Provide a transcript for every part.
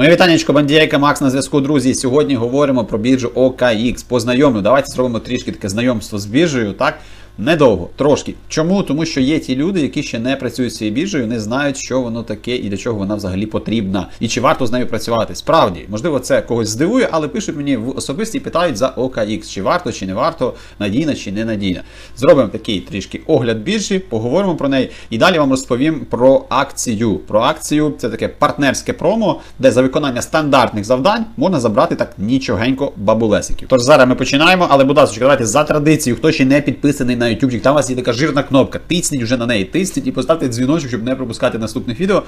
Моє вітаннячко, Бандіяка Макс на зв'язку, друзі. Сьогодні говоримо про біржу OKX. Познайомлю. Давайте зробимо трішки таке знайомство з біржею, так? Недовго, трошки. Чому? Тому що є ті люди, які ще не працюють з цією біржею, не знають, що воно таке і для чого вона взагалі потрібна, і чи варто з нею працювати. Справді, можливо, це когось здивує, але пишуть мені в особисті питають за OKX, чи варто, чи не варто, надійна чи не надійна. Зробимо такий трішки огляд біржі, поговоримо про неї, і далі вам розповім про акцію. Про акцію це таке партнерське промо, де за виконання стандартних завдань можна забрати так нічогенько бабулесиків. Тож зараз ми починаємо, але будь ласка, давайте за традицією, хто ще не підписаний на YouTube, там у вас є така жирна кнопка. Тисніть вже на неї, тисніть і поставте дзвіночок, щоб не пропускати наступних відео.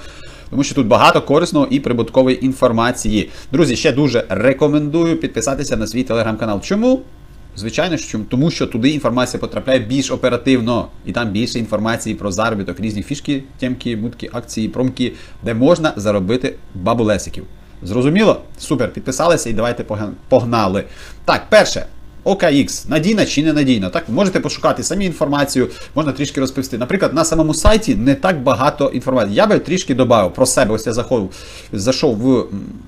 Тому що тут багато корисного і прибуткової інформації. Друзі, ще дуже рекомендую підписатися на свій телеграм-канал. Чому? Звичайно, що тому що туди інформація потрапляє більш оперативно, і там більше інформації про заробіток, різні фішки, темки, мутки, акції, промки, де можна заробити бабулесиків. Зрозуміло? Супер, підписалися і давайте погнали. Так, перше. OKX, надійна чи не надійна. Так, можете пошукати самі інформацію, можна трішки розповісти. Наприклад, на самому сайті не так багато інформації. Я би трішки додав про себе. Ось я заходив, зайшов в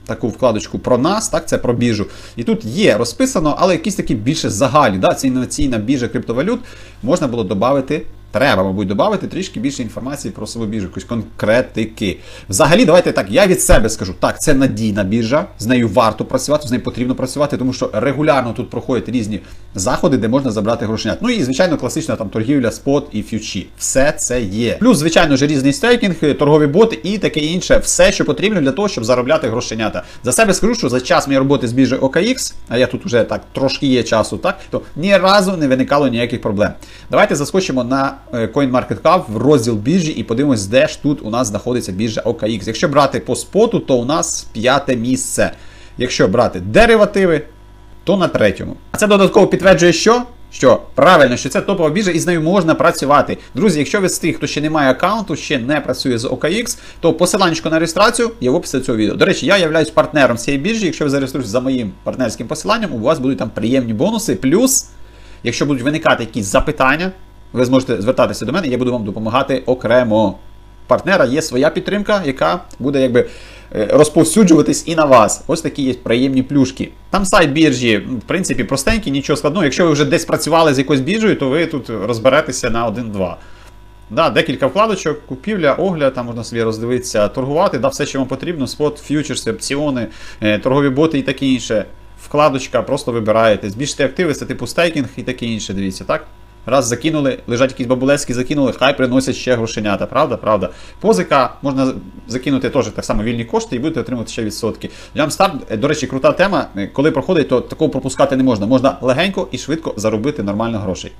таку вкладочку про нас, так, це про біржу. І тут є розписано, але якісь такі більше загальні. Да, це інноваційна біржа криптовалют. Можна було додати. Треба, мабуть, додати трішки більше інформації про свою біржу, якусь конкретики. Взагалі, давайте так, я від себе скажу, так, це надійна біржа, з нею варто працювати, з нею потрібно працювати, тому що регулярно тут проходять різні заходи, де можна забрати грошенят. Ну і, звичайно, класична там торгівля, спот і фьючі. Все це є. Плюс, звичайно ж, різний стейкінг, торгові боти і таке інше, все, що потрібно для того, щоб заробляти грошенята. За себе скажу, що за час моєї роботи з біржею OKX, а я тут вже так трошки є часу, так, то ні разу не виникало ніяких проблем. Давайте заскочимо на CoinMarketCap в розділ біржі і подивимось, де ж тут у нас знаходиться біржа OKX. Якщо брати по споту, то у нас п'яте місце. Якщо брати деривативи, то на третьому. А це додатково підтверджує, що? Що правильно, що це топова біржа і з нею можна працювати. Друзі, якщо ви з тих, хто ще не має аккаунту, ще не працює з OKX, то посилання на реєстрацію є в описі цього відео. До речі, я являюсь партнером цієї біржі. Якщо ви зареєструєтесь за моїм партнерським посиланням, у вас будуть там приємні бонуси. Плюс, якщо будуть виникати якісь запитання, ви зможете звертатися до мене, я буду вам допомагати окремо. Партнера є своя підтримка, яка буде якби е, розповсюджуватись і на вас. Ось такі є приємні плюшки. Там сайт біржі, в принципі, простенький, нічого складного. Якщо ви вже десь працювали з якоюсь біржею, то ви тут розберетеся на 1-2. Да, декілька вкладочок, купівля, огляд, там можна собі роздивитися, торгувати, да, все, що вам потрібно, спот, фьючерси, опціони, е, торгові боти і таке інше. Вкладочка, просто вибираєте. Збільшити активи, це типу стейкінг і таке інше, дивіться, так? Раз закинули, лежать якісь бабулецькі, закинули, хай приносять ще грошенята, правда? Правда. Позика можна закинути теж так само вільні кошти і будете отримувати ще відсотки. Jumpstart, е, до речі, крута тема. Е, Коли проходить, то такого пропускати не можна. Можна легенько і швидко заробити нормально грошей.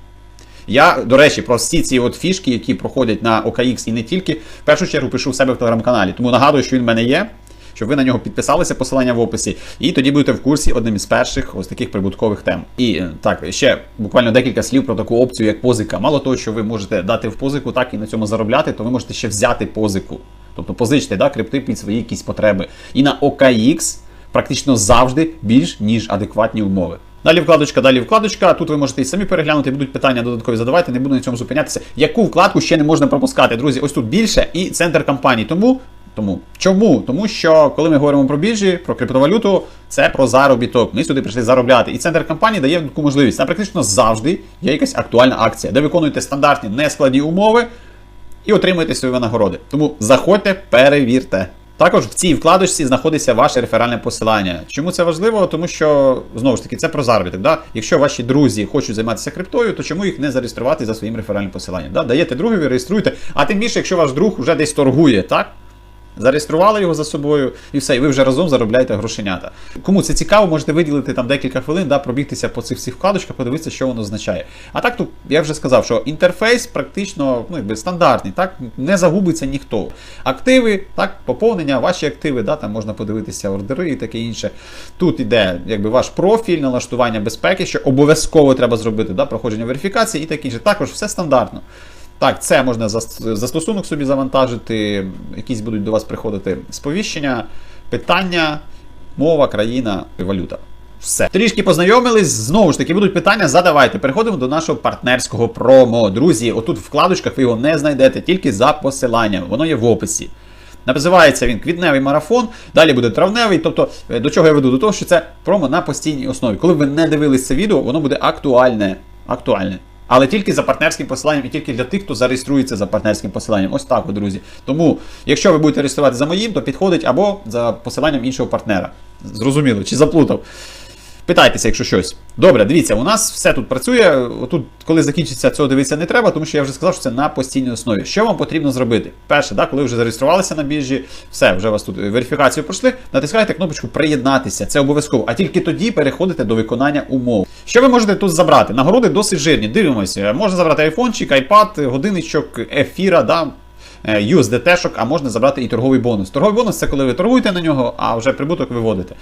Я, до речі, про всі ці от фішки, які проходять на OKX і не тільки, в першу чергу пишу в себе в телеграм-каналі. Тому нагадую, що він в мене є. Щоб ви на нього підписалися, посилання в описі, і тоді будете в курсі одним із перших ось таких прибуткових тем. І е, так, ще буквально декілька слів про таку опцію, як позика. Мало того, що ви можете дати в позику, так і на цьому заробляти, то ви можете ще взяти позику. Тобто позичте да, крипти під свої якісь потреби. І на OKX практично завжди більш ніж адекватні умови. Далі вкладочка, далі вкладочка. Тут ви можете і самі переглянути, будуть питання додаткові задавати, не буду на цьому зупинятися. Яку вкладку ще не можна пропускати? Друзі, ось тут більше і центр кампанії. Тому. Тому чому? Тому що коли ми говоримо про біржі, про криптовалюту, це про заробіток. Ми сюди прийшли заробляти. І центр компанії дає таку можливість. Там практично завжди є якась актуальна акція, де виконуєте стандартні нескладні умови і отримуєте свої винагороди. Тому заходьте, перевірте. Також в цій вкладочці знаходиться ваше реферальне посилання. Чому це важливо? Тому що знову ж таки це про заробіток. Да? Якщо ваші друзі хочуть займатися криптою, то чому їх не зареєструвати за своїм реферальним посиланням? Да? Даєте другові, реєструєте, а тим більше, якщо ваш друг вже десь торгує, так? Зареєстрували його за собою і все, і ви вже разом заробляєте грошенята. Кому це цікаво, можете виділити там декілька хвилин, да, пробігтися по цих всіх вкладочках, подивитися, що воно означає. А так тут я вже сказав, що інтерфейс практично ну, якби стандартний, так не загубиться ніхто. Активи, так, поповнення, ваші активи, да, там можна подивитися ордери і таке інше. Тут іде якби ваш профіль, налаштування безпеки, що обов'язково треба зробити, да, проходження верифікації і таке інше. Також все стандартно. Так, це можна застосунок собі завантажити, якісь будуть до вас приходити сповіщення, питання, мова, країна, валюта. Все. Трішки познайомились. Знову ж таки, будуть питання, задавайте. Переходимо до нашого партнерського промо. Друзі, отут в вкладочках ви його не знайдете, тільки за посиланням. Воно є в описі. Називається він квітневий марафон, далі буде травневий. Тобто, е, до чого я веду? До того, що це промо на постійній основі. Коли ви не дивились це відео, воно буде актуальне. Актуальне. Але тільки за партнерським посиланням і тільки для тих, хто зареєструється за партнерським посиланням. Ось так, друзі. Тому, якщо ви будете реєструвати за моїм, то підходить або за посиланням іншого партнера. Зрозуміло, чи заплутав. Питайтеся, якщо щось. Добре, дивіться, у нас все тут працює. Отут, коли закінчиться, цього дивитися не треба, тому що я вже сказав, що це на постійній основі. Що вам потрібно зробити? Перше, да, коли вже зареєструвалися на біржі, все, вже вас тут верифікацію пройшли, натискаєте кнопочку Приєднатися. Це обов'язково. А тільки тоді переходите до виконання умов. Що ви можете тут забрати? Нагороди досить жирні. Дивимося. Можна забрати айфончик, айпад, годинничок, ефіра, да. е, USDT-шок, а можна забрати і торговий бонус. Торговий бонус це коли ви торгуєте на нього, а вже прибуток виводите.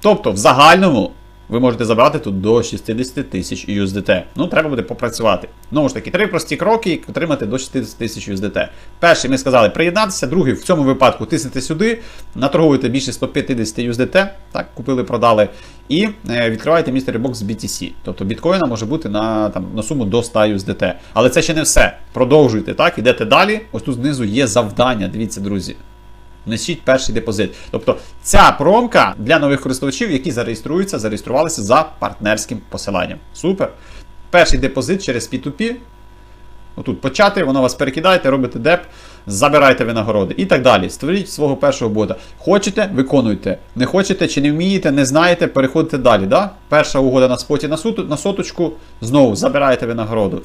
Тобто, в загальному ви можете забрати тут до 60 тисяч USDT. Ну, треба буде попрацювати. Знову ж таки, три прості кроки і отримати до 60 тисяч USDT. Перший ми сказали приєднатися, другий в цьому випадку тиснете сюди, наторгуєте більше 150 USDT, так, купили, продали, і е, відкриваєте Box з BTC. Тобто біткоїна може бути на, там, на суму до 100 USDT. Але це ще не все. Продовжуйте, так, ідете далі. Ось тут знизу є завдання. Дивіться, друзі. Внесіть перший депозит. Тобто ця промка для нових користувачів, які зареєструються, зареєструвалися за партнерським посиланням. Супер. Перший депозит через P2P. Отут почати, воно вас перекидаєте, робите деп, забирайте винагороди і так далі. Створіть свого першого бота. Хочете, виконуйте. Не хочете чи не вмієте, не знаєте, переходите далі. Да? Перша угода на споті на соточку, знову забираєте винагороду.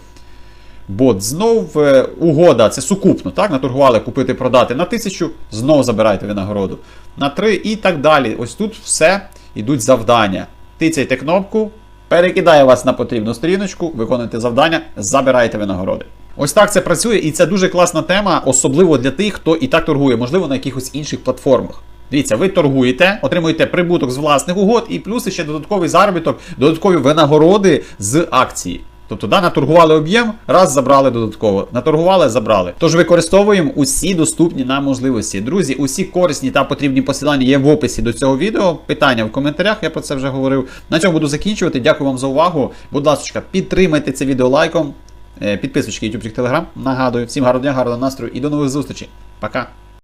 Бот знов е, угода, це сукупно, так? Наторгували купити, продати на тисячу, знову забирайте винагороду. На 3 і так далі. Ось тут все йдуть завдання. Тицяйте кнопку, перекидає вас на потрібну сторіночку, виконуєте завдання, забираєте винагороди. Ось так це працює, і це дуже класна тема, особливо для тих, хто і так торгує, можливо, на якихось інших платформах. Дивіться, ви торгуєте, отримуєте прибуток з власних угод, і плюс ще додатковий заробіток, додаткові винагороди з акції. Тобто, да, наторгували об'єм, раз забрали додатково. Наторгували, забрали. Тож використовуємо усі доступні нам можливості. Друзі, усі корисні та потрібні посилання є в описі до цього відео. Питання в коментарях, я про це вже говорив. На цьому буду закінчувати. Дякую вам за увагу. Будь ласка, підтримайте це відео лайком. Е, Підписочки, YouTube, Telegram. Нагадую, всім гарного дня, гарного настрою і до нових зустрічей. Пока.